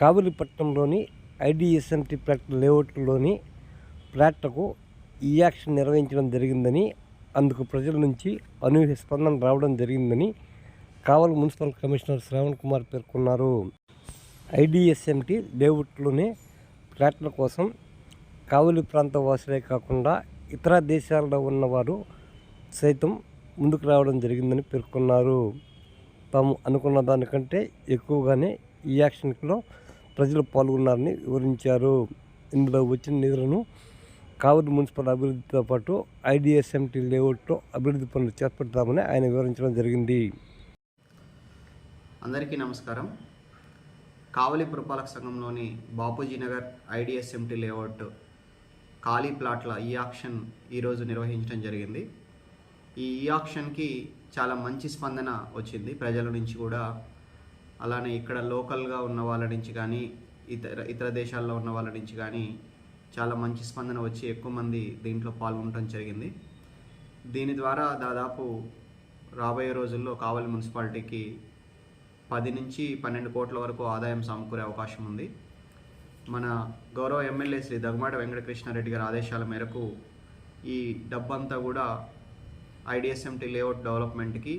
కావలిపట్నంలోని IDSMT plot లేఅవుట్లోని ప్లాట్లకు ఈ action నిర్వహించడం జరిగిందని అందుకు ప్రజల నుంచి అనూహ్య స్పందన రావడం జరిగిందని కావలి మున్సిపల్ కమిషనర్ శ్రావణ్ కుమార్ పేర్కొన్నారు. ఐడిఎస్ఎంటీ లేఅవుట్లోనే ఫ్లాట్ల కోసం కావలి ప్రాంత వాసులే కాకుండా ఇతర దేశాల్లో ఉన్నవారు సైతం ముందుకు రావడం జరిగిందని పేర్కొన్నారు. తాము అనుకున్న దానికంటే ఎక్కువగానే ఈ యాక్షన్లో ప్రజలు పాల్గొన్నారని వివరించారు. ఇందులో వచ్చిన నిధులను కావలి మున్సిపల్ అభివృద్ధితో పాటు ఐడిఎస్ఎంటీ లేఅవుట్లో అభివృద్ధి పనులు చేపడతామని ఆయన వివరించడం జరిగింది. అందరికీ నమస్కారం. కావలి పురపాలక సంఘంలోని బాపూజీ నగర్ ఐడిఎస్ఎంటీ లేఅవుట్ ఖాళీ ప్లాట్ల ఈ ఆక్షన్ ఈరోజు నిర్వహించడం జరిగింది. ఈ ఈ ఆక్షన్కి చాలా మంచి స్పందన వచ్చింది. ప్రజల నుంచి కూడా అలానే ఇక్కడ లోకల్గా ఉన్న వాళ్ళ నుంచి కానీ ఇతర ఇతర దేశాల్లో ఉన్న వాళ్ళ నుంచి కానీ చాలా మంచి స్పందన వచ్చి ఎక్కువ మంది దీంట్లో పాల్గొనడం జరిగింది. దీని ద్వారా దాదాపు రాబోయే రోజుల్లో కావలి మున్సిపాలిటీకి పది నుంచి పన్నెండు కోట్ల వరకు ఆదాయం సమకూరే అవకాశం ఉంది. మన గౌరవ ఎమ్మెల్యే శ్రీ దగ్గమాటి వెంకటకృష్ణారెడ్డి గారి ఆదేశాల మేరకు ఈ డబ్బంతా కూడా ఐడిఎస్ఎంటీ లేఅవుట్ డెవలప్మెంట్కి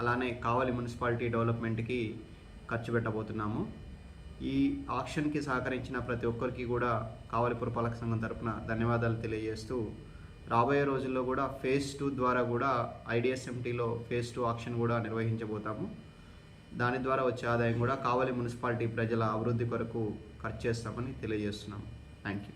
అలానే కావలి మున్సిపాలిటీ డెవలప్మెంట్కి ఖర్చు పెట్టబోతున్నాము. ఈ ఆక్షన్కి సహకరించిన ప్రతి ఒక్కరికి కూడా కావలి పురపాలక సంఘం తరపున ధన్యవాదాలు తెలియజేస్తూ రాబోయే రోజుల్లో కూడా ఫేజ్ టూ ద్వారా కూడా ఐడిఎస్ఎంటీలో ఫేజ్ టూ ఆక్షన్ కూడా నిర్వహించబోతాము. దాని ద్వారా వచ్చే ఆదాయం కూడా కావలి మున్సిపాలిటీ ప్రజల అభివృద్ధి కొరకు ఖర్చు చేస్తామని తెలియజేస్తున్నాము. Thank you